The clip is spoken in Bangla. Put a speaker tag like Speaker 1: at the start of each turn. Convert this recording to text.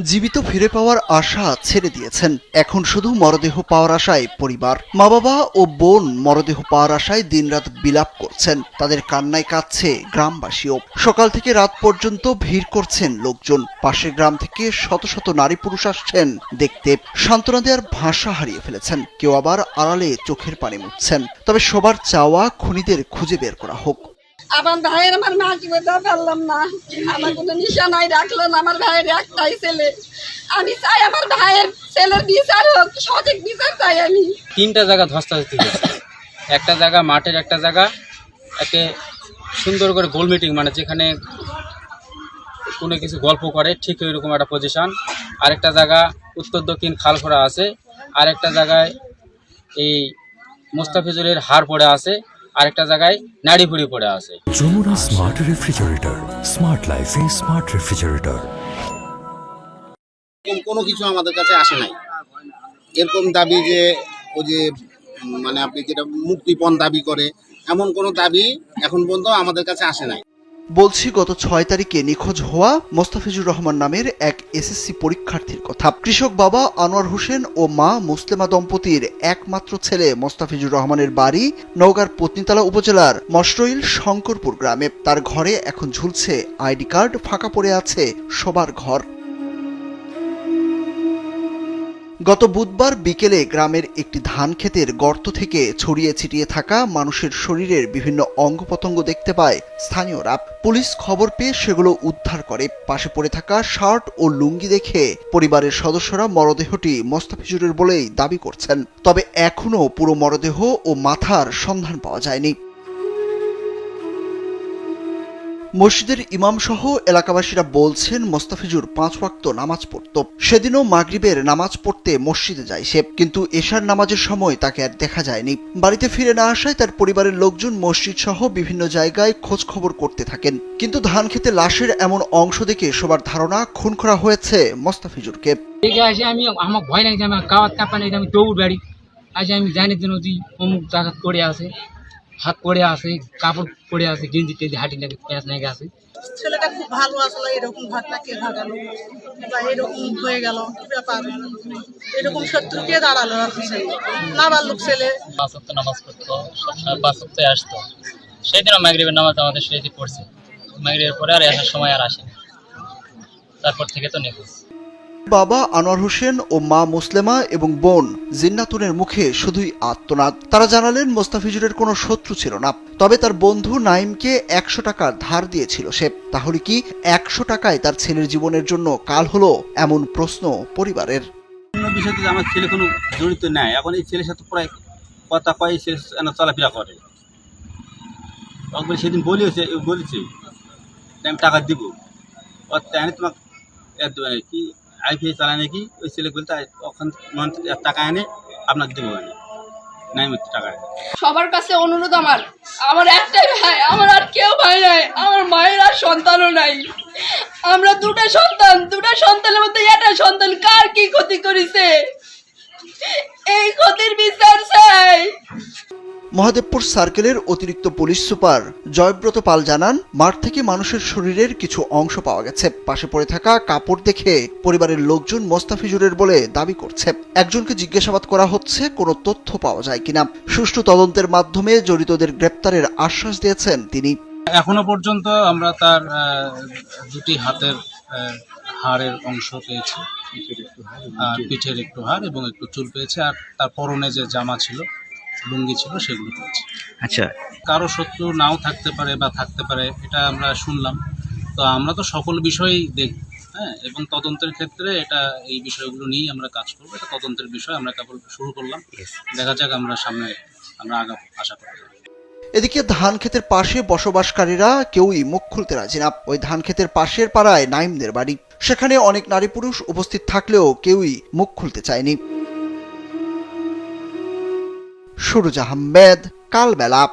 Speaker 1: জীবিত ফিরে পাওয়ার আশা ছেড়ে দিয়েছেন। এখন শুধু মরদেহ পাওয়ার আশায় পরিবার। মা বাবা ও বোন মরদেহ পাওয়ার আশায় দিনরাত বিলাপ করছেন। তাদের কান্নায় কাঁদছে গ্রামবাসীও। সকাল থেকে রাত পর্যন্ত ভিড় করছেন লোকজন। পাশের গ্রাম থেকে শত শত নারী পুরুষ আসছেন দেখতে। সান্ত্বনা দেওয়ার ভাষা হারিয়ে ফেলেছেন। কেউ আবার আড়ালে চোখের পানি মুছছেন। তবে সবার চাওয়া খুনিদের খুঁজে বের করা হোক।
Speaker 2: আমার ভাইয়ের আমার মাকে বোঝা পারলাম না। আমার কোনো নিশানাই রাখল না আমার ভাইয়ের একটাই ছেলে। আমি চাই আমার ভাইয়ের ছেলের বিচার হোক, সঠিক বিচার চাই আমি।
Speaker 3: তিনটা জায়গা ধস্তাধস্তি একটা জায়গা, মাঠের একটা জায়গা, একে সুন্দর করে গোল মিটিং মানে যেখানে কোনো কিছু গল্প করে, ঠিক ওইরকম একটা পজিশন আরেকটা জায়গা, উত্তর, দক্ষিণ খালখোড়া আছে। আরেকটা জায়গায় এই মোস্তাফিজুরের হাড় পড়ে আছে। আরেকটা জায়গায় নাড়ি ভুড়ি পড়ে আছে।
Speaker 4: Jamuna smart refrigerator smart life smart refrigerator.
Speaker 5: এরকম কোনো কিছু আমাদের কাছে আসে নাই। এরকম দাবি যে ওই যে মানে আপনি যেটা মুক্তিপণ দাবি করে এমন কোনো দাবি এখন পর্যন্ত আমাদের কাছে আসে নাই।
Speaker 1: বলছি, গত ছয় তারিখে নিখোঁজ হওয়া মোস্তাফিজুর রহমান নামের এক এসএসসি পরীক্ষার্থীর কথা। কৃষক বাবা আনোয়ার হোসেন ও মা মুসলেমা দম্পতির একমাত্র ছেলে মোস্তাফিজুর রহমানের বাড়ি নওগাঁর পত্নীতলা উপজেলার মশরইল শঙ্করপুর গ্রামে। তার ঘরে এখন ঝুলছে আইডি কার্ড, ফাঁকা পড়ে আছে সবার ঘর। গত বুধবার বিকেলে গ্রামের একটি ধান ক্ষেতের গর্ত থেকে ছড়িয়ে ছিটিয়ে থাকা মানুষের শরীরের বিভিন্ন অঙ্গ প্রত্যঙ্গ দেখতে পায় স্থানীয়রা। পুলিশ খবর পেয়ে সেগুলো উদ্ধার করে। পাশে পড়ে থাকা শার্ট ও লুঙ্গি দেখে পরিবারের সদস্যরা মরদেহটি মোস্তাফিজুরের বলেই দাবি করছেন। তবে এখনও পুরো মরদেহ ও মাথার সন্ধান পাওয়া যায়নি। মসজিদের ইমাম সহ এলাকাবাসীরা বলছেন, মোস্তাফিজুর পাঁচ ওয়াক্ত নামাজ পড়ত। সেদিনও মাগরিবের নামাজ পড়তে মসজিদে যায় সে, কিন্তু এশার নামাজের সময় তাকে আর দেখা যায়নি। বাড়িতে ফিরে না আসায় তার পরিবারের লোকজন মসজিদ সহ বিভিন্ন জায়গায় খোঁজ খবর করতে থাকেন। কিন্তু ধান খেতে লাশের এমন অংশ দেখে সবার ধারণা খুন করা হয়েছে মোস্তাফিজুরকে।
Speaker 6: আমি, আমার ভয় লাগছে আমি দৌড় বাড়ি। আজ আমি জানি অমুক জায়গা পড়ে আছে হাত পড়ে আছে কাপড় পড়ে আছে গেঞ্জি টেঞ্জি হাঁটি নাকি প্যাঁচ নাকি আছে।
Speaker 7: ছেলেটা খুব ভালো আসলে এরকম ঘটনা কে ঘটালো বা এরকম হয়ে গেল কি ব্যাপার? এরকম শত্রু কে দাঁড়াল আর কি ছেলে।
Speaker 8: পাঁচ নামাজ পড়তো পাঁচ আসতো। মাগরিবের নামাজ আমাদের পড়ছে। মাগরিবের পরে আর আসার সময় আর আসেনি। তারপর থেকে তো নিখোঁজ
Speaker 1: বাবা আনোয়ার হোসেন ও মা মুসলেমা এবং বোন জিন্নাতুনের মুখে শুধুই আত্মনাদ। তারা জানালেন, মোস্তাফিজুরের কোনো শত্রু ছিল না। তবে তার বন্ধু নাইমকে একশো টাকা ধার দিয়েছিল সে। তাহলে কি একশো টাকায় তার ছেলের জীবনের জন্য কাল হলো এমন প্রশ্ন পরিবারের?
Speaker 9: আমার ছেলে কোনো জড়িত এখন এই ছেলের সাথে প্রায় কথা কয় ছেলে চলাফেরা করে। সেদিন বলেছে আমি টাকা দিব। তোমাকে এর আইপিআই চালায় নাকি? ওই ছেলেগুলো ওখান টাকা এনে আপনার দেবো এনে।
Speaker 2: সবার কাছে অনুরোধ আমার। আমার একটাই ভাই, আমার আর কেউ ভাই নাই। আমার মায়ের আর সন্তানও নাই। আমরা দুটা সন্তান, দুটা সন্তানের মধ্যে একটা সন্তান কার কি ক্ষতি করেছে? এই ক্ষতির বিচার চাই।
Speaker 1: মহাদেবপুর সার্কেলের অতিরিক্ত পুলিশ সুপার জয়ব্রত পাল জানান মাঠ থেকে মানুষের শরীরের কিছু অংশ পাওয়া গেছে। পাশে পড়ে থাকা কাপড় দেখে পরিবারের লোকজন মোস্তাফিজুরের বলে দাবি করছে। একজনকে জিজ্ঞাসাবাদ করা হচ্ছে কোনো তথ্য পাওয়া যায় কিনা। সুষ্ঠু তদন্তের মাধ্যমে জড়িতদের গ্রেপ্তারের আশ্বাস দিয়েছেন তিনি।
Speaker 3: এখনও পর্যন্ত আমরা তার দুটি হাতের হাড়ের অংশ পেয়েছি। আর পিঠের একটু হাড় এবং একটু চুল পেয়েছে। আর তার পরনে যে জামা ছিল লুঙ্গি ছিল সেগুলো পেয়েছি।
Speaker 10: আচ্ছা।
Speaker 3: কারও শত্রু নাও থাকতে পারে বা থাকতে পারে এটা আমরা শুনলাম। তো আমরা তো সকল বিষয়ই দেখব হ্যাঁ এবং তদন্তের ক্ষেত্রে এটা এই বিষয়গুলো নিয়েই আমরা কাজ করব। এটা তদন্তের বিষয় আমরা কেবল শুরু করলাম। দেখা যাক আমরা সামনে আমরা আগা আশা করি।
Speaker 1: এদিকে ধান ক্ষেতের পাশে বসবাসকারীরা কেউই মুখ খুলতে রাজি না। ওই ধান ক্ষেতের পাশের পাড়ায় নাইমদের বাড়ি। সেখানে অনেক নারী পুরুষ উপস্থিত থাকলেও কেউই মুখ খুলতে চায়নি। সুরজ আহমেদ, কালবেলা।